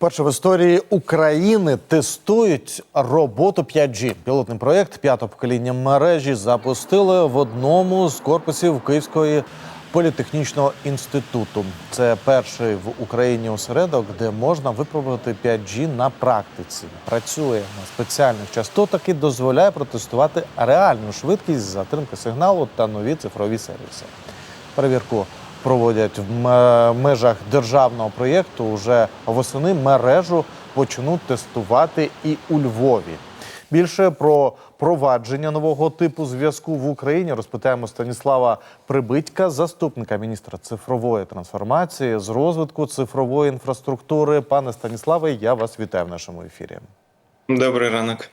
Перше в історії України тестують роботу 5G. Пілотний проєкт п'ятого покоління мережі запустили в одному з корпусів Київської політехнічного інституту. Це перший в Україні осередок, де можна випробувати 5G на практиці. Працює на спеціальних частотах і дозволяє протестувати реальну швидкість затримки сигналу та нові цифрові сервіси. Перевірку проводять в межах державного проєкту. Уже восени мережу почнуть тестувати і у Львові. Більше про провадження нового типу зв'язку в Україні розпитаємо Станіслава Прибитька, заступника міністра цифрової трансформації з розвитку цифрової інфраструктури. Пане Станіславе, я вас вітаю в нашому ефірі. Добрий ранок.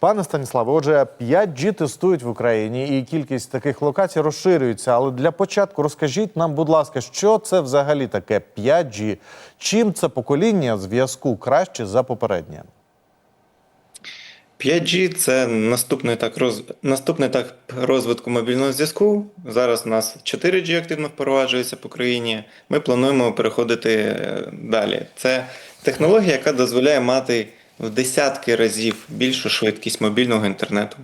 Пане Станіславе, отже, 5G тестують в Україні, і кількість таких локацій розширюється. Але для початку розкажіть нам, будь ласка, що це взагалі таке 5G? Чим це покоління зв'язку краще за попереднє? 5G це наступний так роз... наступний так розвитку мобільного зв'язку. Зараз у нас 4G активно впроваджується по країні. Ми плануємо переходити е, далі. Це технологія, яка дозволяє мати в десятки разів більшу швидкість мобільного інтернету,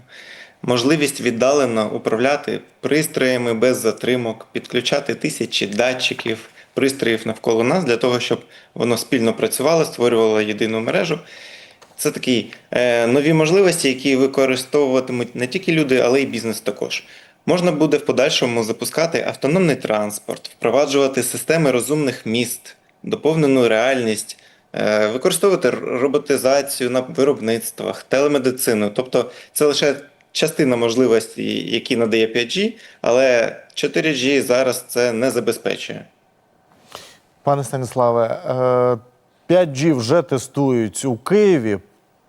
можливість віддалено управляти пристроями без затримок, підключати тисячі датчиків, пристроїв навколо нас для того, щоб воно спільно працювало, створювало єдину мережу. Це такі е, нові можливості, які використовуватимуть не тільки люди, але й бізнес також. Можна буде в подальшому запускати автономний транспорт, впроваджувати системи розумних міст, доповнену реальність, використовувати роботизацію на виробництвах, телемедицину. Тобто це лише частина можливостей, які надає 5G, але 4G зараз це не забезпечує. Пане Станіславе, е, 5G вже тестують у Києві.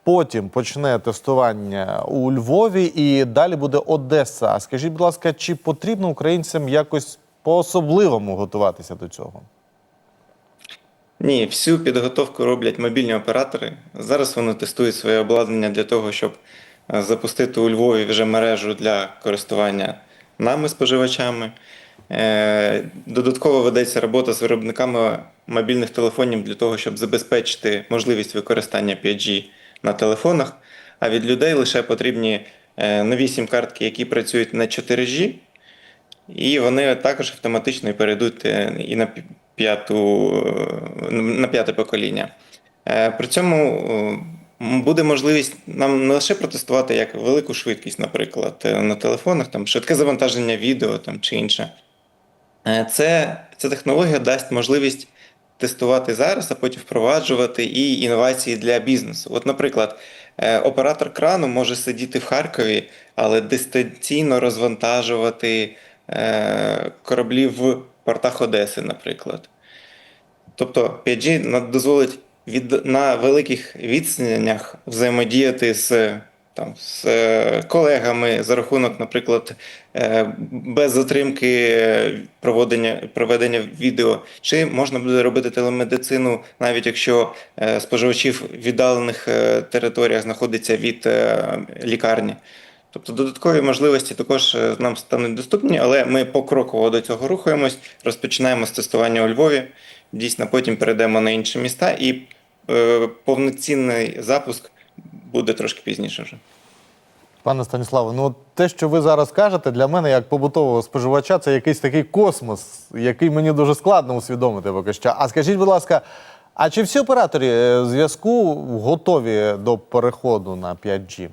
Потім почне тестування у Львові і далі буде Одеса. Скажіть, будь ласка, чи потрібно українцям якось по-особливому готуватися до цього? Ні, всю підготовку роблять мобільні оператори. Зараз вони тестують своє обладнання для того, щоб е, запустити у Львові вже мережу для користування нами, споживачами. Е, Додатково ведеться робота з виробниками мобільних телефонів для того, щоб забезпечити можливість використання 5G на телефонах. А від людей лише потрібні е, нові сім-картки, які працюють на 4G, і вони також автоматично перейдуть і на п'яту, е, на п'яте покоління. Е, При цьому е, буде можливість нам не лише протестувати як велику швидкість, наприклад, на телефонах, там швидке завантаження відео там, чи інше. Це, ця технологія дасть можливість тестувати зараз, а потім впроваджувати і інновації для бізнесу. От, наприклад, оператор крану може сидіти в Харкові, але дистанційно розвантажувати кораблі в портах Одеси, наприклад. Тобто 5G дозволить від, на великих відстанях взаємодіяти з, там, з е, колегами за рахунок, наприклад, е, без затримки проведення, проведення відео, чи можна буде робити телемедицину, навіть якщо е, споживачі в віддалених територіях знаходяться від лікарні. Тобто додаткові можливості також е, нам стануть доступні, але ми покроково до цього рухаємось, розпочинаємо з тестування у Львові, дійсно потім перейдемо на інші міста, і е, повноцінний запуск буде трошки пізніше вже. Пане Станіславе, ну те, що ви зараз кажете, для мене як побутового споживача, це якийсь такий космос, який мені дуже складно усвідомити поки що. А скажіть, будь ласка, а чи всі оператори е, зв'язку готові до переходу на 5G?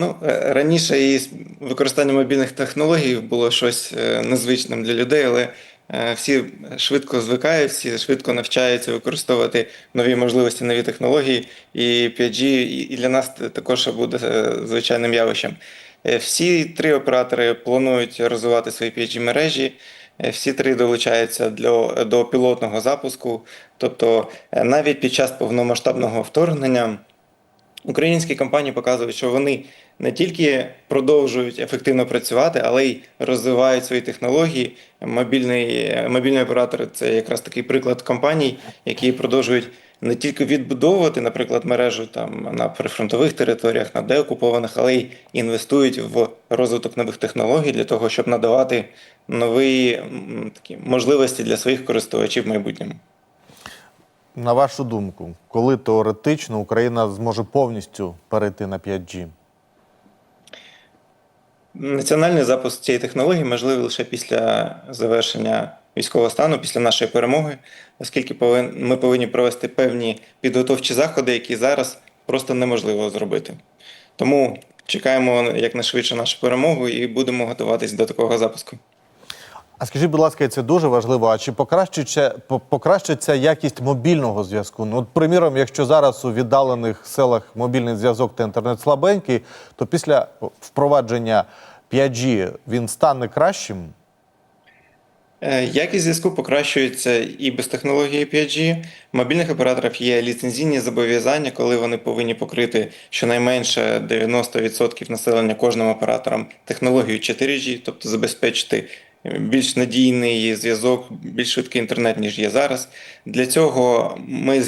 Ну, е, раніше і використання мобільних технологій було щось е, незвичним для людей, але е, всі швидко звикають, всі швидко навчаються використовувати нові можливості, нові технології, і 5G і- для нас також буде звичайним явищем. Всі три оператори планують розвивати свої 5G мережі. Всі три долучаються для, до пілотного запуску. Тобто, навіть під час повномасштабного вторгнення Українські компанії показують, що вони не тільки продовжують ефективно працювати, але й розвивають свої технології. Мобільний, мобільні оператори це якраз такий приклад компаній, які продовжують не тільки відбудовувати, наприклад, мережу там на прифронтових територіях, на деокупованих, але й інвестують в розвиток нових технологій для того, щоб надавати нові такі можливості для своїх користувачів в майбутньому. На вашу думку, коли теоретично Україна зможе повністю перейти на 5G? Національний запуск цієї технології можливий лише після завершення військового стану, після нашої перемоги, оскільки ми повинні провести певні підготовчі заходи, які зараз просто неможливо зробити. Тому чекаємо якнайшвидше нашу перемогу і будемо готуватись до такого запуску. А скажіть, будь ласка, це дуже важливо. А чи покращиться, покращиться якість мобільного зв'язку? Ну, от, приміром, якщо зараз у віддалених селах мобільний зв'язок та інтернет слабенький, то після впровадження 5G він стане кращим? Е, Якість зв'язку покращується і без технології 5G. Мобільних операторів є ліцензійні зобов'язання, коли вони повинні покрити щонайменше 90% населення кожним оператором технологію 4G, тобто забезпечити більш надійний зв'язок, більш швидкий інтернет, ніж є зараз. Для цього ми,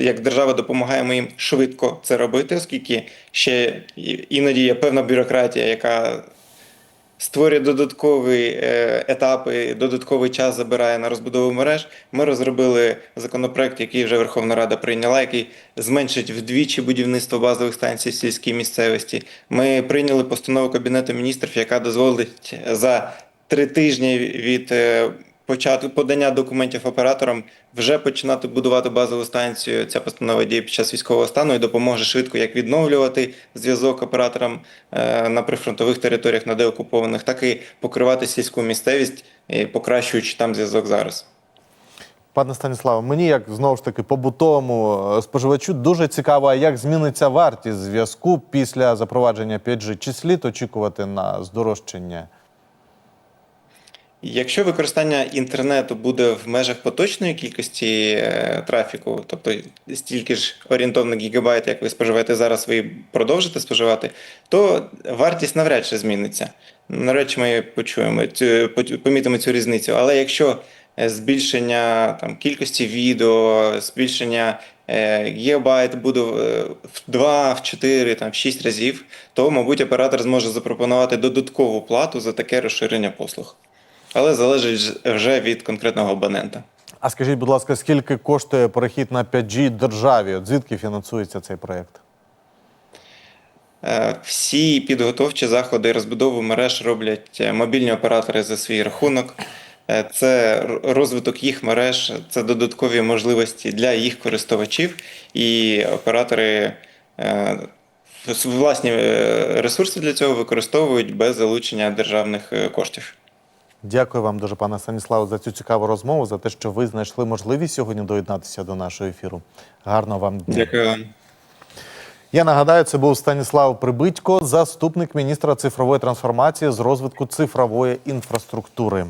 як держава, допомагаємо їм швидко це робити, оскільки ще іноді є певна бюрократія, яка створює додаткові е, етапи, додатковий час забирає на розбудову мереж. Ми розробили законопроект, який вже Верховна Рада прийняла, який зменшить вдвічі будівництво базових станцій в сільській місцевості. Ми прийняли постанову Кабінету міністрів, яка дозволить за три тижні від е, початку подання документів операторам вже починати будувати базову станцію. Ця постанова діє під час військового стану і допоможе швидко як відновлювати зв'язок операторам е, на прифронтових територіях, на деокупованих, так і покривати сільську місцевість, е, покращуючи там зв'язок зараз. Пане Станіславе, мені як знову ж таки побутовому споживачу дуже цікаво, як зміниться вартість зв'язку після запровадження 5G? Чи слід очікувати на здорожчання? Якщо використання інтернету буде в межах поточної кількості е, трафіку, тобто стільки ж орієнтовно гігабайт, як ви споживаєте зараз, ви продовжите споживати, то вартість навряд чи зміниться. Навряд ми почуємо цю помітимо цю різницю. Але якщо е, збільшення там кількості відео, збільшення е, гігабайт буде в 2, в 4, там, в 6 разів, то, мабуть, оператор зможе запропонувати додаткову плату за таке розширення послуг. Але залежить вже від конкретного абонента. А скажіть, будь ласка, скільки коштує перехід на 5G державі? От звідки фінансується цей проєкт? Е, Всі підготовчі заходи розбудову мереж роблять е, мобільні оператори за свій рахунок. Е, Це розвиток їх мереж, це додаткові можливості для їх користувачів, і оператори власні ресурси для цього використовують без залучення державних коштів. Дякую вам дуже, пане Станіславе, за цю цікаву розмову, за те, що ви знайшли можливість сьогодні доєднатися до нашого ефіру. Гарного вам дня. Дякую вам. Я нагадаю, це був Станіслав Прибитько, заступник міністра цифрової трансформації з розвитку цифрової інфраструктури.